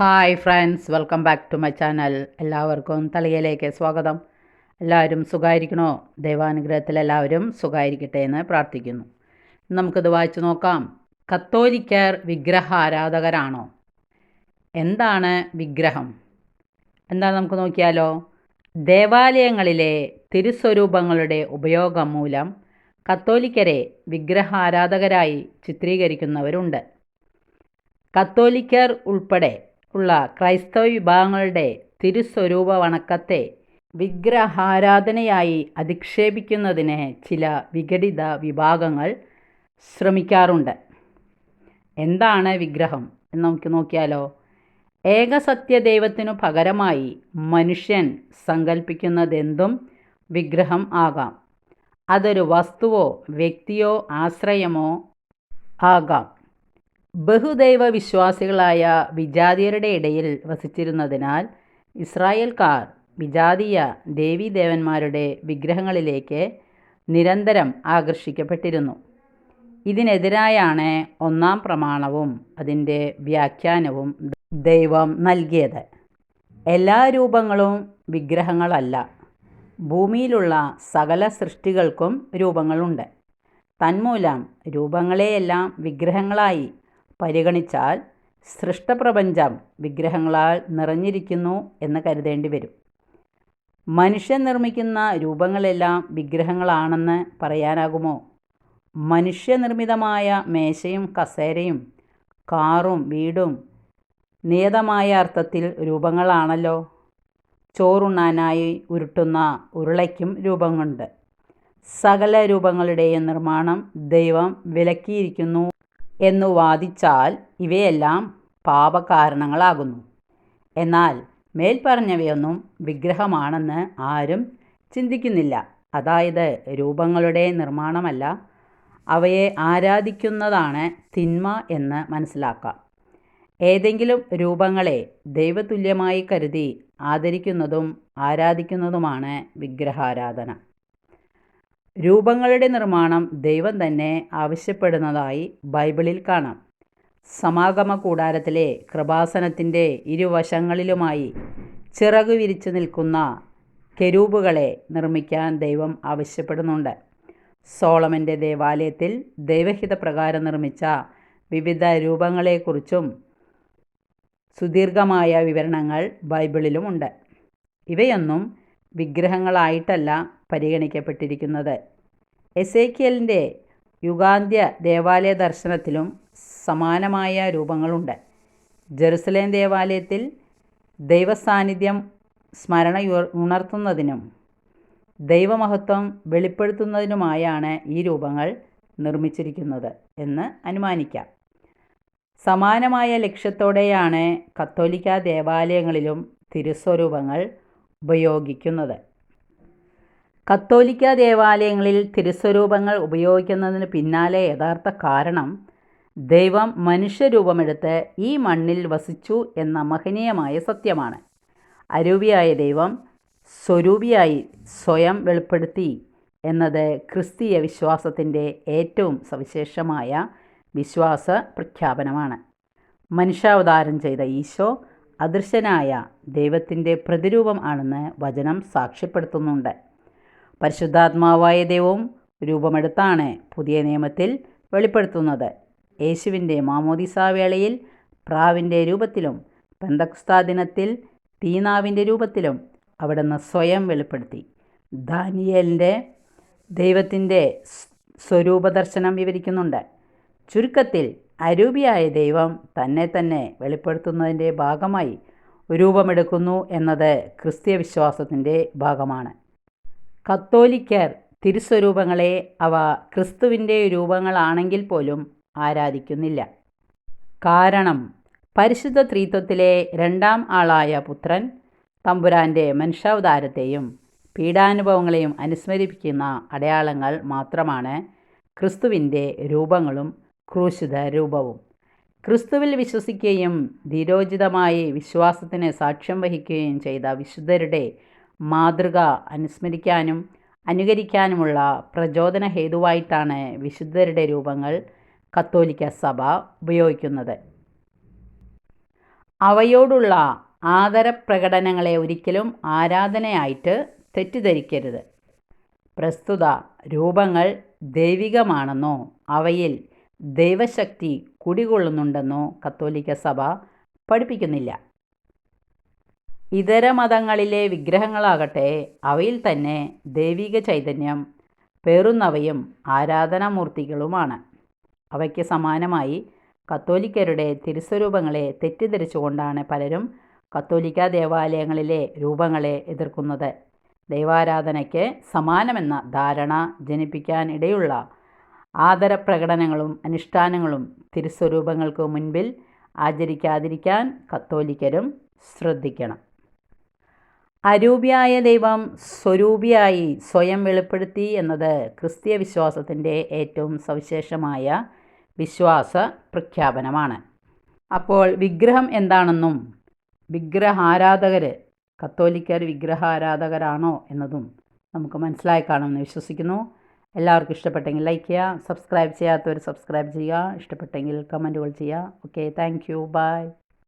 Hi friends welcome back to my channel എല്ലാവർക്കും തളിയയിലേക്ക് സ്വാഗതം. എല്ലാവരും സുഖമായിരിക്കണോ ദൈവാനുഗ്രഹത്തിൽ എല്ലാവരും സുഖമായിരിക്കട്ടെ എന്ന് പ്രാർത്ഥിക്കുന്നു. നമുക്കിത് വായിച്ചു നോക്കാം. കത്തോലിക്കർ വിഗ്രഹ ആരാധകരാണോ എന്താണ് വിഗ്രഹം? എന്താ നമുക്ക് നോക്കിയാലോ? ദേവാലയങ്ങളിലെ തിരുസ്വരൂപങ്ങളുടെ ഉപയോഗം മൂലം കത്തോലിക്കരെ വിഗ്രഹാരാധകരായി ചിത്രീകരിക്കുന്നവരുണ്ട്. കത്തോലിക്കർ ഉൾപ്പെടെ ഉള്ള ക്രൈസ്തവ വിഭാഗങ്ങളുടെ തിരുസ്വരൂപ വണക്കത്തെ വിഗ്രഹാരാധനയായി അധിക്ഷേപിക്കുന്നതിന് ചില വിഘടിത വിഭാഗങ്ങൾ ശ്രമിക്കാറുണ്ട്. എന്താണ് വിഗ്രഹം എന്ന് നമുക്ക് നോക്കിയാലോ? ഏകസത്യ ദൈവത്തിനു പകരമായി മനുഷ്യൻ സങ്കല്പിക്കുന്നതെന്തും വിഗ്രഹം ആകാം. അതൊരു വസ്തുവോ വ്യക്തിയോ ആശ്രയമോ ആകാം. ബഹുദൈവ വിശ്വാസികളായ വിജാതിയരുടെ ഇടയിൽ വസിച്ചിരുന്നതിനാൽ ഇസ്രായേൽക്കാർ വിജാതീയ ദേവീദേവന്മാരുടെ വിഗ്രഹങ്ങളിലേക്ക് നിരന്തരം ആകർഷിക്കപ്പെട്ടിരുന്നു. ഇതിനെതിരായാണ് ഒന്നാം പ്രമാണവും അതിന്റെ വ്യാഖ്യാനവും ദൈവം നൽകിയത്. എല്ലാ രൂപങ്ങളും വിഗ്രഹങ്ങളല്ല. ഭൂമിയിലുള്ള സകല സൃഷ്ടികൾക്കും രൂപങ്ങളുണ്ട്. തന്മൂലം രൂപങ്ങളെയെല്ലാം വിഗ്രഹങ്ങളായി പരിഗണിച്ചാൽ സൃഷ്ടപ്രപഞ്ചം വിഗ്രഹങ്ങളാൽ നിറഞ്ഞിരിക്കുന്നു എന്ന് കരുതേണ്ടി വരും. മനുഷ്യൻ നിർമ്മിക്കുന്ന രൂപങ്ങളെല്ലാം വിഗ്രഹങ്ങളാണെന്ന് പറയാനാകുമോ? മനുഷ്യനിർമ്മിതമായ മേശയും കസേരയും കാറും വീടും നിയതമായ അർത്ഥത്തിൽ രൂപങ്ങളാണല്ലോ. ചോറുണ്ണാനായി ഉരുട്ടുന്ന ഉരുളയ്ക്കും രൂപമുണ്ട് സകല രൂപങ്ങളുടെയും നിർമ്മാണം ദൈവം വിലക്കിയിരിക്കുന്നു. എന്നു വാദിച്ചാൽ ഇവയെല്ലാം പാപകാരണങ്ങളാകുന്നു. എന്നാൽ മേൽപ്പറഞ്ഞവയൊന്നും വിഗ്രഹമാണെന്ന് ആരും ചിന്തിക്കുന്നില്ല. അതായത് രൂപങ്ങളുടെ നിർമ്മാണമല്ല. അവയെ ആരാധിക്കുന്നതാണ് തിന്മ എന്ന് മനസ്സിലാക്കാം. ഏതെങ്കിലും രൂപങ്ങളെ ദൈവതുല്യമായി കരുതി ആദരിക്കുന്നതും ആരാധിക്കുന്നതുമാണ് വിഗ്രഹാരാധന. രൂപങ്ങളുടെ നിർമ്മാണം ദൈവം തന്നെ ആവശ്യപ്പെടുന്നതായി ബൈബിളിൽ കാണാം. സമാഗമ കൂടാരത്തിലെ കൃപാസനത്തിന്റെ ഇരുവശങ്ങളിലുമായി ചിറകു വിരിച്ചു നിൽക്കുന്ന കെരൂപുകളെ നിർമ്മിക്കാൻ ദൈവം ആവശ്യപ്പെടുന്നുണ്ട്. സോളമന്റെ ദേവാലയത്തിൽ ദൈവഹിതപ്രകാരം നിർമ്മിച്ച വിവിധ രൂപങ്ങളെക്കുറിച്ചും സുദീർഘമായ വിവരണങ്ങൾ ബൈബിളിലുമുണ്ട്. ഇവയൊന്നും വിഗ്രഹങ്ങളായിട്ടല്ല പരിഗണിക്കപ്പെട്ടിരിക്കുന്നത്. എസേക്കിയലിന്റെ യുഗാന്ത്യ ദേവാലയ ദർശനത്തിലും സമാനമായ രൂപങ്ങളുണ്ട്. ജെറുസലേം ദേവാലയത്തിൽ ദൈവസാന്നിധ്യം സ്മരണ ഉണർത്തുന്നതിനും ദൈവമഹത്വം വെളിപ്പെടുത്തുന്നതിനുമായാണ് ഈ രൂപങ്ങൾ നിർമ്മിച്ചിരിക്കുന്നത് എന്ന് അനുമാനിക്കാം. സമാനമായ ലക്ഷ്യത്തോടെയാണ് കത്തോലിക്ക ദേവാലയങ്ങളിലും തിരുസ്വരൂപങ്ങൾ ഉപയോഗിക്കുന്നത്. കത്തോലിക്ക ദേവാലയങ്ങളിൽ തിരുസ്വരൂപങ്ങൾ ഉപയോഗിക്കുന്നതിന് പിന്നാലെ യഥാർത്ഥ കാരണം ദൈവം മനുഷ്യരൂപമെടുത്ത് ഈ മണ്ണിൽ വസിച്ചു എന്ന മഹനീയമായ സത്യമാണ്. അരൂപിയായ ദൈവം സ്വരൂപിയായി സ്വയം വെളിപ്പെടുത്തി എന്നത് ക്രിസ്തീയ വിശ്വാസത്തിന്റെ ഏറ്റവും സവിശേഷമായ വിശ്വാസ പ്രഖ്യാപനമാണ്. മനുഷ്യാവതാരം ചെയ്ത ഈശോ അദൃശ്യനായ ദൈവത്തിന്റെ പ്രതിരൂപം ആണെന്ന് വചനം സാക്ഷ്യപ്പെടുത്തുന്നുണ്ട്. പരിശുദ്ധാത്മാവായ ദൈവവും രൂപമെടുത്താണ് പുതിയ നിയമത്തിൽ വെളിപ്പെടുത്തുന്നത്. യേശുവിന്റെ മാമോദിസാവേളയിൽ പ്രാവിന്റെ രൂപത്തിലും പെന്തക്സ്താ ദിനത്തിൽ തീനാവിന്റെ രൂപത്തിലും അവിടുന്ന് സ്വയം വെളിപ്പെടുത്തി. ദാനിയലിന്റെ ദൈവത്തിന്റെ സ്വരൂപദർശനം വിവരിക്കുന്നുണ്ട്. ചുരുക്കത്തിൽ അരൂപിയായ ദൈവം തന്നെ തന്നെ വെളിപ്പെടുത്തുന്നതിന്റെ ഭാഗമായി രൂപമെടുക്കുന്നു എന്നത് ക്രിസ്തീയ വിശ്വാസത്തിന്റെ ഭാഗമാണ്. കത്തോലിക്കർ തിരുസ്വരൂപങ്ങളെ അവ ക്രിസ്തുവിന്റെ രൂപങ്ങളാണെങ്കിൽ പോലും ആരാധിക്കുന്നില്ല. കാരണം പരിശുദ്ധ ത്രീത്വത്തിലെ രണ്ടാം ആളായ പുത്രൻ തമ്പുരാന്റെ മനുഷ്യാവതാരത്തെയും പീഡാനുഭവങ്ങളെയും അനുസ്മരിപ്പിക്കുന്ന അടയാളങ്ങൾ മാത്രമാണ് ക്രിസ്തുവിന്റെ രൂപങ്ങളും ക്രൂശിത രൂപവും ക്രിസ്തുവിൽ വിശ്വസിക്കുകയും ധീരോചിതമായി വിശ്വാസത്തിന് സാക്ഷ്യം വഹിക്കുകയും ചെയ്ത വിശുദ്ധരുടെ മാതൃക അനുസ്മരിക്കാനും അനുകരിക്കാനുമുള്ള പ്രചോദന ഹേതുവായിട്ടാണ് വിശുദ്ധരുടെ രൂപങ്ങൾ കത്തോലിക്ക സഭ ഉപയോഗിക്കുന്നത്. അവയോടുള്ള ആദരപ്രകടനങ്ങളെ ഒരിക്കലും ആരാധനയായിട്ട് തെറ്റിദ്ധരിക്കരുത്. പ്രസ്തുത രൂപങ്ങൾ ദൈവികമാണെന്നോ അവയിൽ ദൈവശക്തി കുടികൊള്ളുന്നുണ്ടെന്നോ കത്തോലിക്ക സഭ പഠിപ്പിക്കുന്നില്ല. ഇതര മതങ്ങളിലെ വിഗ്രഹങ്ങളാകട്ടെ അവയിൽ തന്നെ ദൈവിക ചൈതന്യം പേറുന്നവയും ആരാധനാമൂർത്തികളുമാണ്. അവയ്ക്ക് സമാനമായി കത്തോലിക്കരുടെ തിരുസ്വരൂപങ്ങളെ തെറ്റിദ്ധരിച്ചുകൊണ്ടാണ് പലരും കത്തോലിക്ക ദേവാലയങ്ങളിലെ രൂപങ്ങളെ എതിർക്കുന്നത്. ദൈവാരാധനയ്ക്ക് സമാനമെന്ന ധാരണ ജനിപ്പിക്കാൻ ഇടയുള്ള ആദരപ്രകടനങ്ങളും അനുഷ്ഠാനങ്ങളും തിരുസ്വരൂപങ്ങൾക്ക് മുൻപിൽ ആചരിക്കാതിരിക്കാൻ കത്തോലിക്കരും ശ്രദ്ധിക്കണം. അരൂപിയായ ദൈവം സ്വരൂപിയായി സ്വയം വെളിപ്പെടുത്തി എന്നത് ക്രിസ്തീയ വിശ്വാസത്തിന്റെ ഏറ്റവും സവിശേഷമായ വിശ്വാസ പ്രഖ്യാപനമാണ്. അപ്പോൾ വിഗ്രഹം എന്താണെന്നും വിഗ്രഹാരാധകർ കത്തോലിക്കർ വിഗ്രഹാരാധകരാണോ എന്നതും നമുക്ക് മനസ്സിലായി കാണുമെന്ന് വിശ്വസിക്കുന്നു. എല്ലാവർക്കും ഇഷ്ടപ്പെട്ടെങ്കിൽ ലൈക്ക് ചെയ്യുക സബ്സ്ക്രൈബ് ചെയ്യാത്തവർ സബ്സ്ക്രൈബ് ചെയ്യുക ഇഷ്ടപ്പെട്ടെങ്കിൽ കമന്റുകൾ ചെയ്യുക. Okay thank you bye.